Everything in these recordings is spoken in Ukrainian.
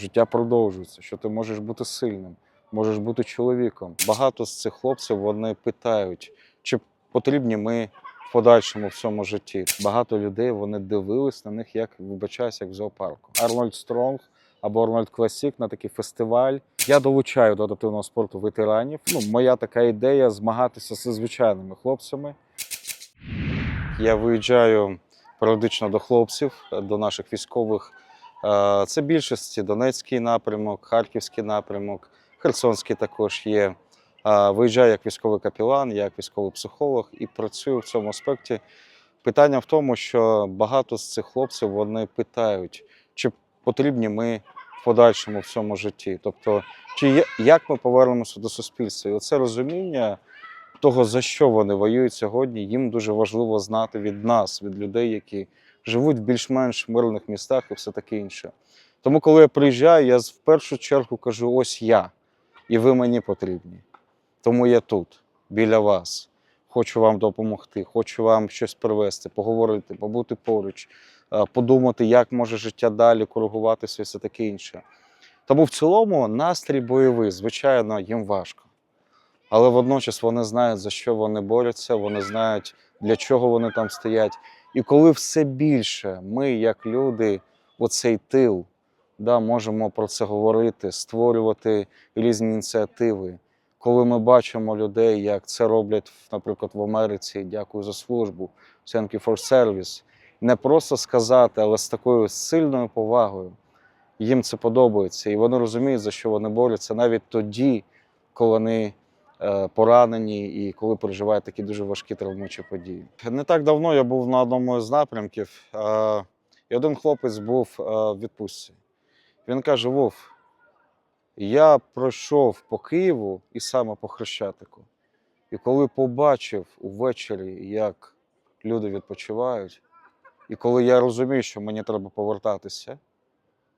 Життя продовжується, що ти можеш бути сильним, можеш бути чоловіком. Багато з цих хлопців вони питають, чи потрібні ми в подальшому в цьому житті. Багато людей вони дивились на них, як вибачаюсь, як в зоопарку. Арнольд Стронг або Арнольд Класік на такий фестиваль. Я долучаю до адаптивного спорту ветеранів. Ну, моя така ідея змагатися зі звичайними хлопцями. Я виїжджаю періодично до хлопців, до наших військових. Е, Це більшості Донецький напрямок, Харківський напрямок, Херсонський також є. Е, Виїжджаю як військовий капілан, як військовий психолог і працюю в цьому аспекті. Питання в тому, що багато з цих хлопців вони питають, чи потрібні ми в подальшому в цьому житті. Тобто, чи як ми повернемося до суспільства? І оце розуміння того, за що вони воюють сьогодні, їм дуже важливо знати від нас, від людей, які живуть в більш-менш мирних містах і все таке інше. Тому, коли я приїжджаю, я в першу чергу кажу: ось я, і ви мені потрібні. Тому я тут, біля вас. Хочу вам допомогти, хочу вам щось привезти, поговорити, побути поруч, е, подумати, як може життя далі коригуватися і все таке інше. Тому в цілому настрій бойовий, звичайно, їм важко. Але водночас вони знають, за що вони борються, вони знають, для чого вони там стоять. І коли все більше ми, як люди, оцей тил, да, можемо про це говорити, створювати різні ініціативи. Коли ми бачимо людей, як це роблять, наприклад, в Америці, дякую за службу, thank you for service, не просто сказати, але з такою сильною повагою, їм це подобається, і вони розуміють, за що вони борються навіть тоді, коли вони поранені і коли переживають такі дуже важкі травмуючі події. Не так давно я був на одному з напрямків, е, і один хлопець був е, в відпустці. Він каже: Вов, я пройшов по Києву і саме по Хрещатику. І коли побачив увечері, як люди відпочивають, і коли я розумію, що мені треба повертатися,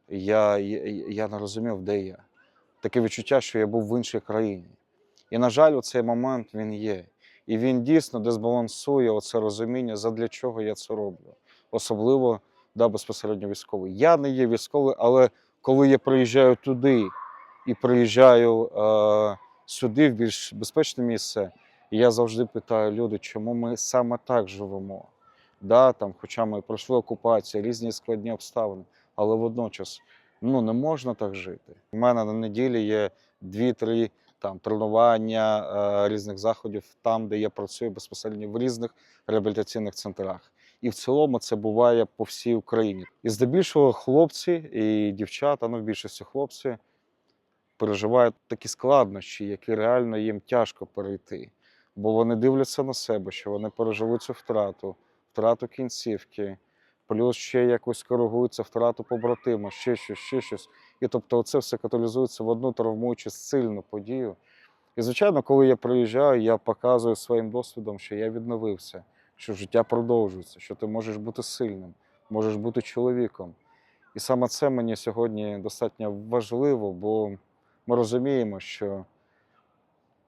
я, я, я не розумів, де я. Таке відчуття, що я був в іншій країні. І, на жаль, у цей момент він є. І він дійсно дезбалансує оце розуміння, задля чого я це роблю. Особливо да, безпосередньо військовий. Я не є військовий, але коли я приїжджаю туди і приїжджаю е, сюди, в більш безпечне місце, я завжди питаю люди, чому ми саме так живемо. Да, там, хоча ми пройшли окупацію, різні складні обставини, але водночас ну, не можна так жити. У мене на неділі є дві-три там тренування е, різних заходів там, де я працюю безпосередньо в різних реабілітаційних центрах. І в цілому це буває по всій Україні. І здебільшого хлопці і дівчата, ну в більшості хлопці, переживають такі складнощі, які реально їм тяжко перейти. Бо вони дивляться на себе, що вони пережили цю втрату, втрату кінцівки, плюс ще якось коригується втрату побратима, ще щось, ще щось. І тобто це все каталізується в одну травмуючу сильну подію. І, звичайно, коли я приїжджаю, я показую своїм досвідом, що я відновився, що життя продовжується, що ти можеш бути сильним, можеш бути чоловіком. І саме це мені сьогодні достатньо важливо, бо ми розуміємо, що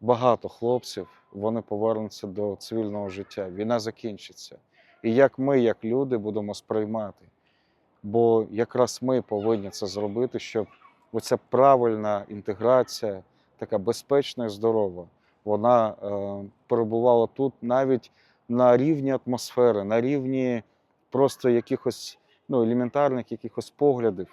багато хлопців вони повернуться до цивільного життя. Війна закінчиться. І як ми, як люди, будемо сприймати. Бо якраз ми повинні це зробити, щоб оця правильна інтеграція, така безпечна і здорова, вона е, перебувала тут навіть на рівні атмосфери, на рівні просто якихось ну, елементарних якихось поглядів.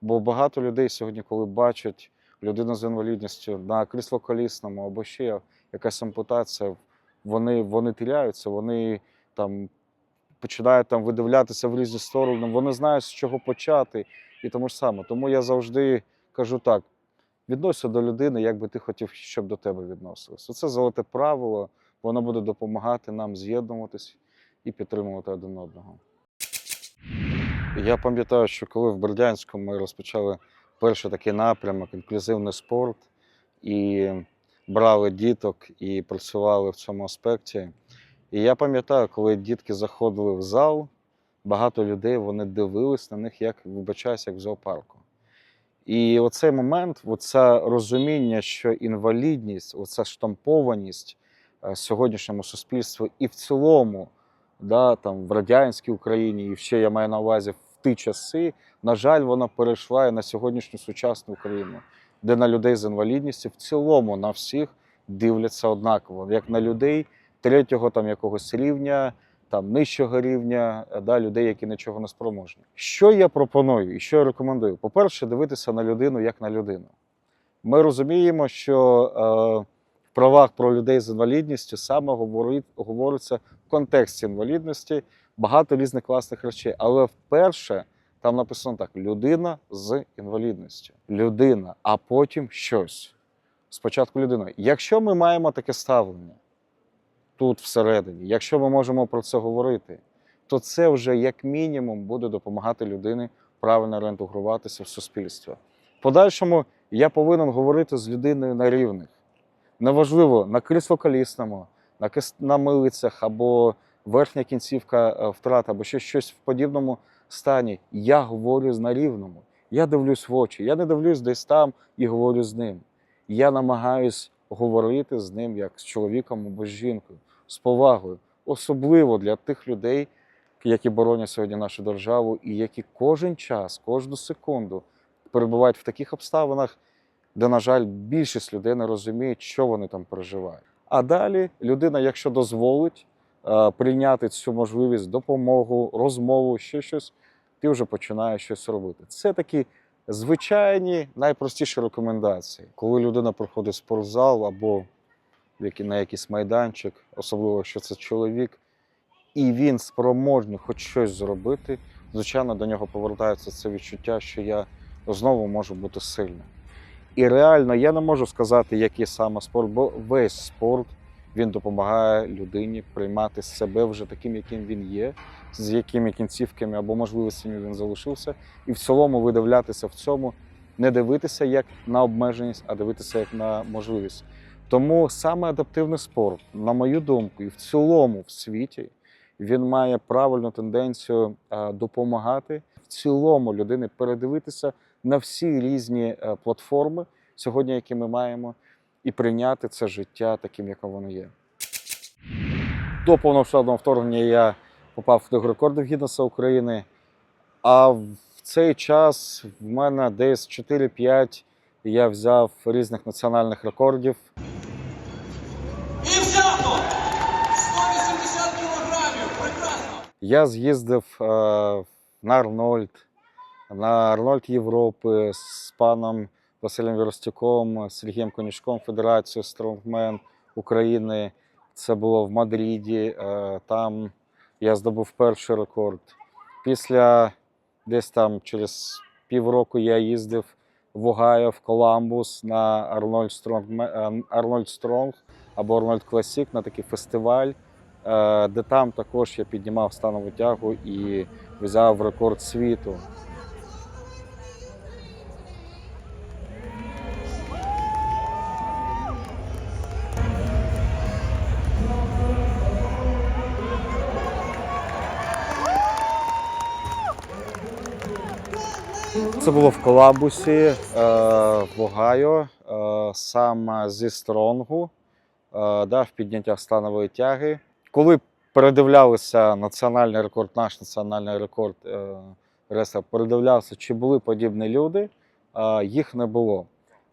Бо багато людей сьогодні, коли бачать людину з інвалідністю на кріслоколісному або ще якась ампутація, вони, вони тіряються, вони там починають там видивлятися в різні сторони, вони знають, з чого почати і тому ж саме. Тому я завжди кажу так: відносься до людини, як би ти хотів, щоб до тебе відносилися. Це золоте правило, воно буде допомагати нам з'єднуватись і підтримувати один одного. Я пам'ятаю, що коли в Бердянську ми розпочали перший такий напрямок інклюзивний спорт і брали діток і працювали в цьому аспекті. І я пам'ятаю, коли дітки заходили в зал, багато людей вони дивились на них, як вибачаюсь, як в зоопарку. І оцей момент, оце розуміння, що інвалідність, оця штампованість е, сьогоднішньому суспільству і в цілому, да, там, в радянській Україні, і ще я маю на увазі в ті часи, на жаль, вона перейшла і на сьогоднішню сучасну Україну, де на людей з інвалідністю в цілому на всіх дивляться однаково, як на людей третього там якогось рівня, там нижчого рівня, е, да, людей, які нічого не спроможні. Що я пропоную і що я рекомендую? По-перше, дивитися на людину як на людину. Ми розуміємо, що е, в правах про людей з інвалідністю саме говорить, говориться в контексті інвалідності багато різних класних речей. Але вперше там написано так: людина з інвалідністю. Людина, а потім щось. Спочатку людина. Якщо ми маємо таке ставлення тут всередині, якщо ми можемо про це говорити, то це вже як мінімум буде допомагати людині правильно реінтегруватися в суспільство. Подальшому я повинен говорити з людиною на рівних. Неважливо на кріслоколісному, на, на милицях або верхня кінцівка е, втрат, або ще щось в подібному стані. Я говорю з на рівному. Я дивлюсь в очі. Я не дивлюсь десь там і говорю з ним. Я намагаюсь говорити з ним як з чоловіком або з жінкою, з повагою, особливо для тих людей, які боронять сьогодні нашу державу, і які кожен час, кожну секунду перебувають в таких обставинах, де, на жаль, більшість людей не розуміють, що вони там переживають. А далі людина, якщо дозволить е, прийняти цю можливість, допомогу, розмову, ще щось, ти вже починаєш щось робити. Це такі звичайні, найпростіші рекомендації. Коли людина приходить в спортзал або на якийсь майданчик, особливо якщо це чоловік, і він спроможний хоч щось зробити, звичайно, до нього повертається це відчуття, що я знову можу бути сильним. І реально я не можу сказати, який саме спорт, бо весь спорт він допомагає людині приймати себе вже таким, яким він є, з якими кінцівками або можливостями він залишився, і в цілому видивлятися в цьому, не дивитися як на обмеженість, а дивитися як на можливість. Тому саме адаптивний спорт, на мою думку, і в цілому в світі він має правильну тенденцію е, допомагати в цілому людини передивитися на всі різні е, платформи сьогодні, які ми маємо, і прийняти це життя таким, яким воно є. До повномасштабного вторгнення я попав до рекордів Гіннеса України. А в цей час в мене десь 4-5 я взяв різних національних рекордів. І взято! 180 кілограмів! Прекрасно! Я з'їздив е, на Арнольд, на Арнольд Європи з паном Василем Віростюком, Сергієм Конішком, Федерацією Стронгмен України. Це було в Мадриді. Е, там я здобув перший рекорд. Після десь там через півроку я їздив в Огайо, в Коламбус на Арнольд Стронг, Арнольд Стронг або Арнольд Класік на такий фестиваль е, де там також я піднімав станову тягу і взяв рекорд світу. Це було в Колабусі е, в Огайо, е, сам зі Стронгу, е, в підняттях станової тяги. Коли передивлялися національний рекорд, наш національний рекорд рестлер, передивлявся, чи були подібні люди, їх не було.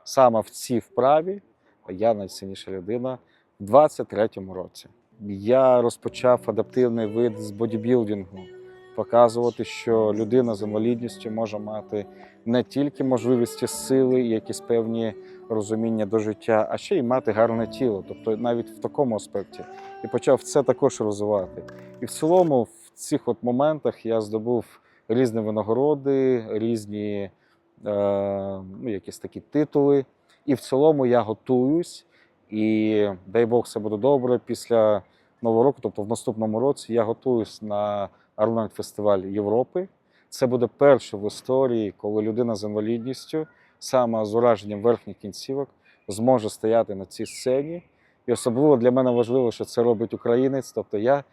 Саме в цій вправі я найсильніша людина в 23-му році. Я розпочав адаптивний вид з бодібілдингу, показувати, що людина з інвалідністю може мати не тільки можливості сили, і якісь певні розуміння до життя, а ще й мати гарне тіло, тобто навіть в такому аспекті. І почав це також розвивати. І в цілому, в цих от моментах я здобув різні винагороди, різні е, ну, якісь такі титули. І в цілому я готуюсь, і дай Бог, все буде добре. Після Нового року, тобто в наступному році, я готуюсь на Арнольд фестиваль Європи. Це буде перше в історії, коли людина з інвалідністю, саме з ураженням верхніх кінцівок, зможе стояти на цій сцені. І особливо для мене важливо, що це робить українець, тобто я,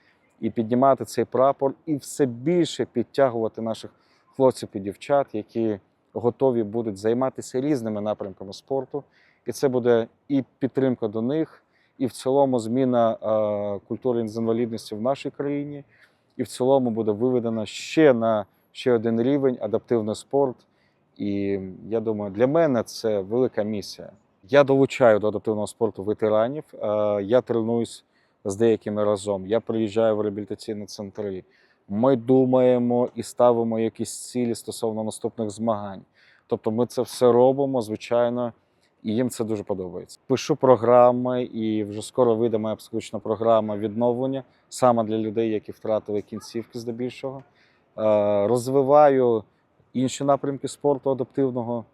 і піднімати цей прапор, і все більше підтягувати наших хлопців і дівчат, які готові будуть займатися різними напрямками спорту. І це буде і підтримка до них, і в цілому зміна е, культури з інвалідністю в нашій країні, і в цілому буде виведена ще на ще один рівень, адаптивний спорт. І я думаю, для мене це велика місія. Я долучаю до адаптивного спорту ветеранів. е, Я тренуюсь з деякими разом. Я приїжджаю в реабілітаційні центри. Ми думаємо і ставимо якісь цілі стосовно наступних змагань. Тобто ми це все робимо, звичайно, і їм це дуже подобається. Пишу програми, і вже скоро вийде моя психологічна програма відновлення саме для людей, які втратили кінцівки здебільшого. Е, Розвиваю інші напрямки спорту адаптивного.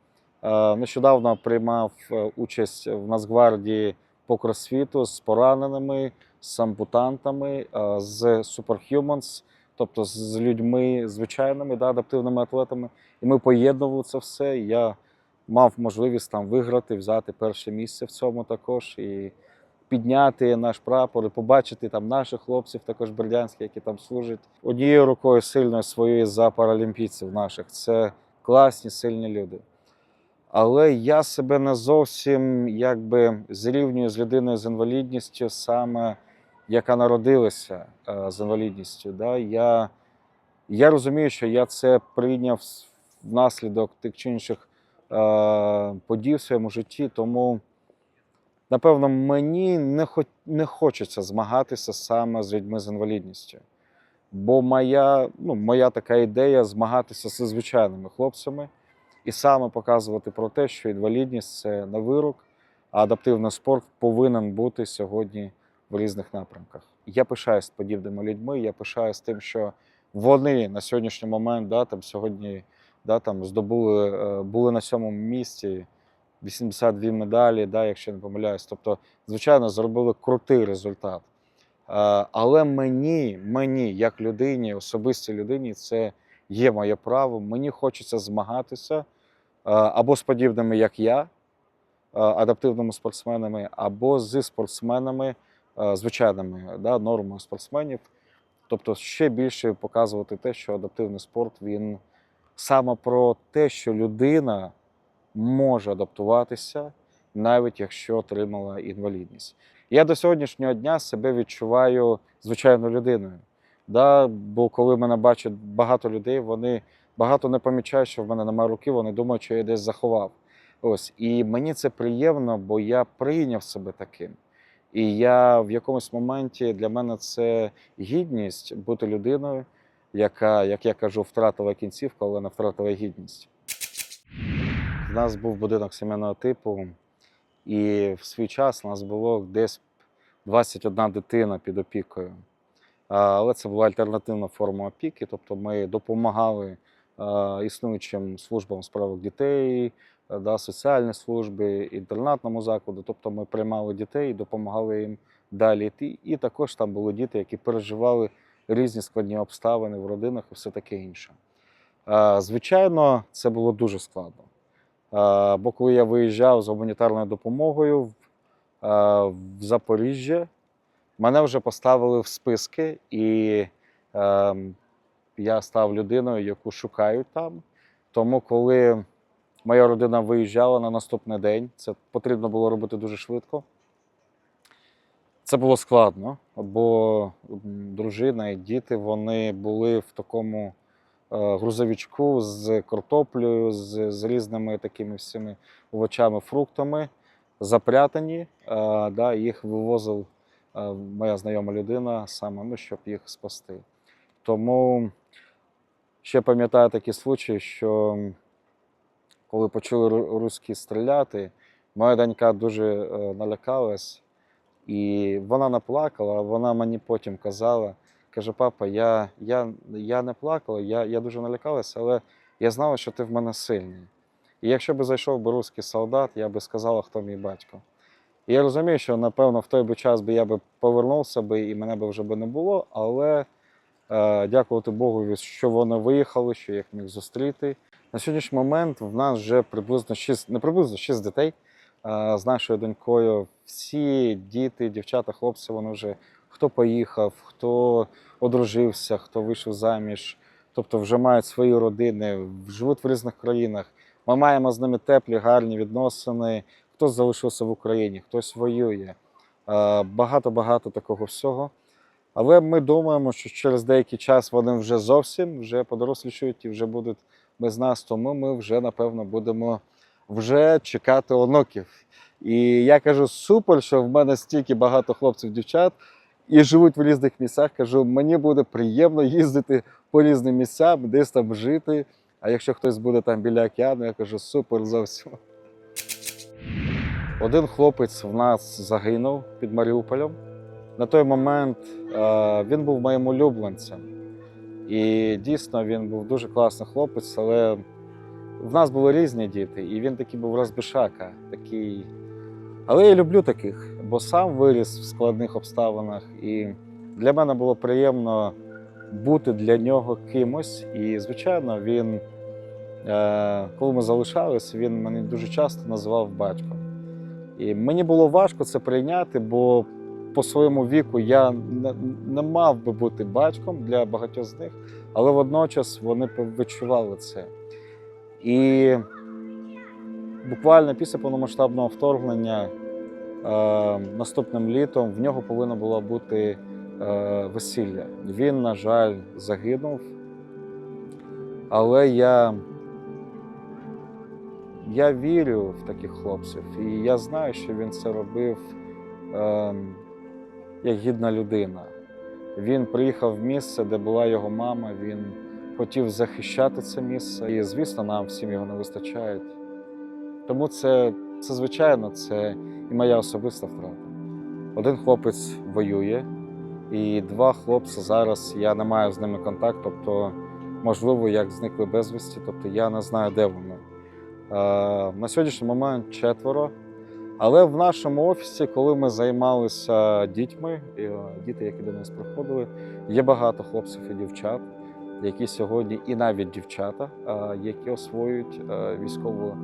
Е, Нещодавно приймав е, участь в Нацгвардії по кросфіту з пораненими, з ампутантами, з Superhumans, тобто з людьми звичайними, да, адаптивними атлетами. І ми поєднували це все. Я мав можливість там виграти, взяти перше місце в цьому також. І підняти наш прапор і побачити там наших хлопців, також бердянських, які там служать. Однією рукою сильною своєю за паралімпійців наших. Це класні, сильні люди. Але я себе не зовсім якби зрівнюю з людиною з інвалідністю, саме яка народилася е, з інвалідністю. Да? Я, я розумію, що я це прийняв внаслідок тих чи інших подій в своєму житті, тому напевно, мені не, хо- не хочеться змагатися саме з людьми з інвалідністю. Бо моя, ну, моя така ідея змагатися зі звичайними хлопцями і саме показувати про те, що інвалідність це не вирок, а адаптивний спорт повинен бути сьогодні в різних напрямках. Я пишаюсь подібними людьми, я пишаюсь тим, що вони на сьогоднішній момент да, там, сьогодні да, там, здобули, е, були на сьомому місці. 82 медалі, да, якщо не помиляюсь. Тобто, звичайно, зробили крутий результат. Е, Але мені, мені, як людині, особистій людині, це є моє право. Мені хочеться змагатися е, або з подібними, як я, адаптивними спортсменами, або зі спортсменами, звичайними да, нормами спортсменів. Тобто ще більше показувати те, що адаптивний спорт він саме про те, що людина може адаптуватися, навіть якщо отримала інвалідність. Я до сьогоднішнього дня себе відчуваю звичайною людиною. Да? Бо коли мене бачать багато людей, вони багато не помічають, що в мене немає руки, вони думають, що я десь заховав. Ось. І мені це приємно, бо я прийняв себе таким. І я в якомусь моменті для мене це гідність бути людиною, яка, як я кажу, втратила кінцівку, але не втратила гідність. У нас був будинок сімейного типу, і в свій час у нас було десь 21 дитина під опікою. Але це була альтернативна форма опіки, тобто ми допомагали існуючим службам у справах дітей, да, соціальні служби, інтернатному закладу. Тобто ми приймали дітей і допомагали їм далі йти. І також там були діти, які переживали різні складні обставини в родинах і все таке інше. Звичайно, це було дуже складно. Бо коли я виїжджав з гуманітарною допомогою в, Запоріжжя, мене вже поставили в списки, і е, я став людиною, яку шукають там. Тому, коли моя родина виїжджала на наступний день, це потрібно було робити дуже швидко. Це було складно, бо дружина і діти вони були в такому е, грузовичку з картоплею, з, з різними такими всіми овочами, фруктами, запрятані. Е, да, їх вивозив е, моя знайома людина саме, ну, щоб їх спасти. Тому ще пам'ятаю такі случаї, що коли почали ру- руські стріляти, моя донька дуже налякалась, і вона не плакала, вона мені потім казала, каже: папа, я, я, я не плакала, я, я дуже налякалася, але я знала, що ти в мене сильний. І якщо б зайшов би русський солдат, я би сказала, хто мій батько. І я розумію, що напевно в той би час би я би повернувся би і мене би вже би не було, але е, дякувати Богу, що вони виїхали, що я їх міг зустріти. На сьогоднішній момент в нас вже приблизно 6, не приблизно 6 дітей з нашою донькою. Всі діти, дівчата, хлопці, вони вже хто поїхав, хто одружився, хто вийшов заміж, тобто вже мають свої родини, живуть в різних країнах. Ми маємо з ними теплі, гарні відносини. Хтось залишився в Україні, хтось воює. Багато-багато такого всього. Але ми думаємо, що через деякий час вони вже зовсім вже подорослішують і вже будуть без нас. Тому ми вже напевно будемо вже чекати онуків. І я кажу, супер, що в мене стільки багато хлопців, дівчат і живуть в різних місцях. Кажу, мені буде приємно їздити по різним місцям, десь там жити. А якщо хтось буде там біля океану, я кажу, супер зовсім. Один хлопець в нас загинув під Маріуполем. На той момент е, він був моїм улюбленцем. І дійсно він був дуже класний хлопець, але в нас були різні діти, і він такий був розбишака, такий. Але я люблю таких, бо сам виріс в складних обставинах, і для мене було приємно бути для нього кимось. І, звичайно, він, е, коли ми залишались, він мене дуже часто називав батьком. І мені було важко це прийняти, бо по своєму віку я не, не мав би бути батьком для багатьох з них, але водночас вони відчували це. І буквально після повномасштабного вторгнення е, наступним літом в нього повинно було бути е, весілля. Він, на жаль, загинув. Але я, я вірю в таких хлопців, і я знаю, що він це робив е, як гідна людина. Він приїхав в місце, де була його мама. Він хотів захищати це місце. І, звісно, нам всім його не вистачає. Тому це, це звичайно, це і моя особиста втрата. Один хлопець воює, і два хлопці зараз я не маю з ними контакту, тобто, можливо, як зникли безвісті, тобто я не знаю, де вони. Е, на сьогоднішній момент четверо. Але в нашому офісі, коли ми займалися дітьми, діти, які до нас приходили, є багато хлопців і дівчат, які сьогодні, і навіть дівчата, які освоюють е, військову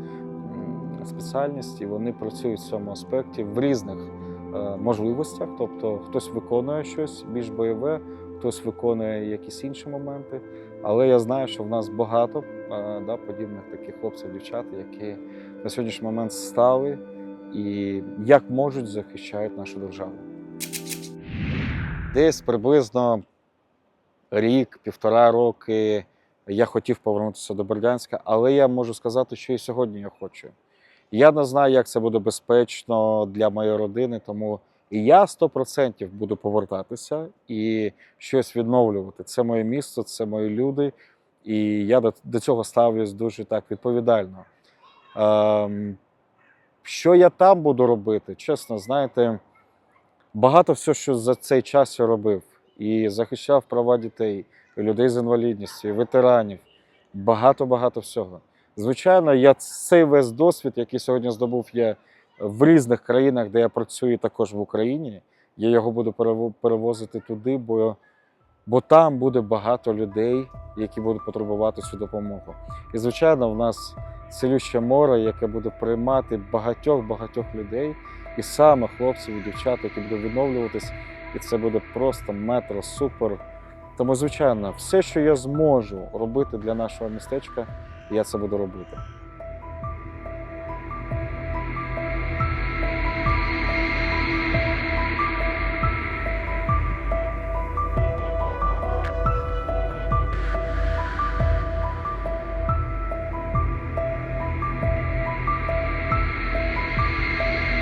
спеціальність, і вони працюють в цьому аспекті в різних е, можливостях. Тобто хтось виконує щось більш бойове, хтось виконує якісь інші моменти. Але я знаю, що в нас багато е, да, подібних таких хлопців, дівчат, які на сьогоднішній момент стали і як можуть захищають нашу державу. Десь приблизно рік, півтора роки я хотів повернутися до Бердянська, але я можу сказати, що і сьогодні я хочу. Я не знаю, як це буде безпечно для моєї родини, тому і я 100% буду повертатися і щось відновлювати. Це моє місто, це мої люди, і я до, цього ставлюсь дуже так відповідально. Ем, що я там буду робити? Чесно, знаєте, багато всього, що за цей час я робив. І захищав права дітей, людей з інвалідністю, ветеранів. Багато-багато всього. Звичайно, я цей весь досвід, який сьогодні здобув я в різних країнах, де я працюю також в Україні, я його буду перево- перевозити туди, бо, бо там буде багато людей, які будуть потребувати цю допомогу. І, звичайно, в нас цілюще море, яке буде приймати багатьох-багатьох людей, і саме хлопців і дівчат, які будуть відновлюватись, і це буде просто метро, супер. Тому, звичайно, все, що я зможу робити для нашого містечка, я це буду робити.